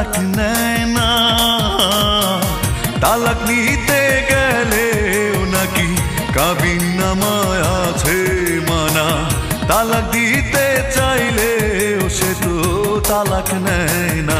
তালাক নেয় না। তালাক নিতে গেলে নাকি কাবিন নামায় আছে মানা। তালাক দিতে চাইলে সে তো তালাক নেয় না।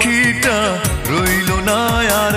পাখিটা রইল না আর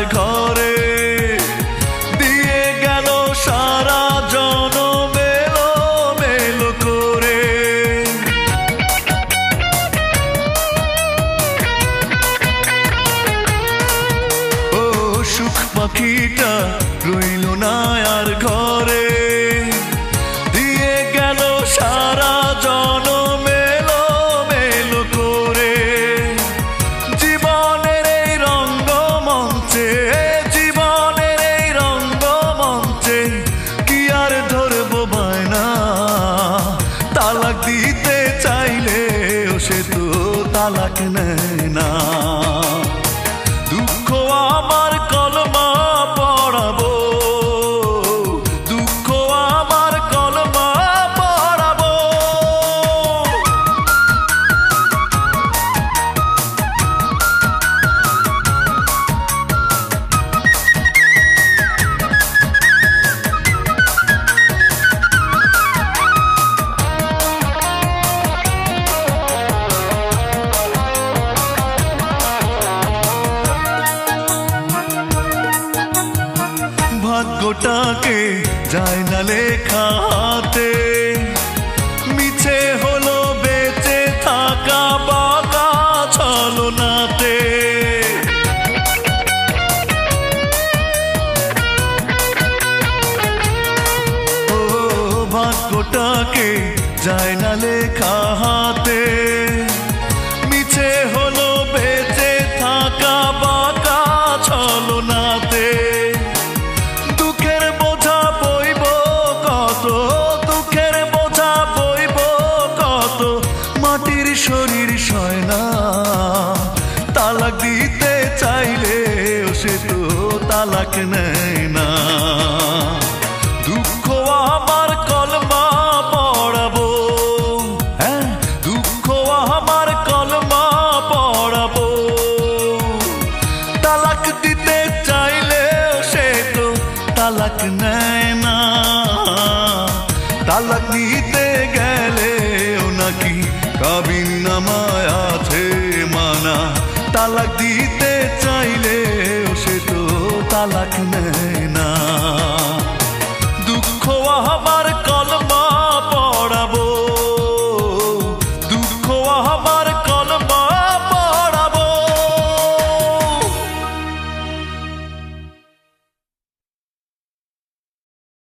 ভাগ্যটাকে যায় না লেখা হাতে। মিছে হলো বেঁচে থাকা বাঁকা ছলনাতে। ও ভাগ্যটাকে যায় না লেখা হাতে। সে তো তালাক নেয় না। দুঃখ আমার কলমা পড়াবো। হ্যাঁ দুঃখ আমার কলমা পড়াবো। তালাক দিতে চাইলে সে তো তালাক নেয় না। তালাক নিতে গেলে নাকি কাবিন নামায় আছে মানা। তালাক দিতে চাইলে তালাক নেয় না।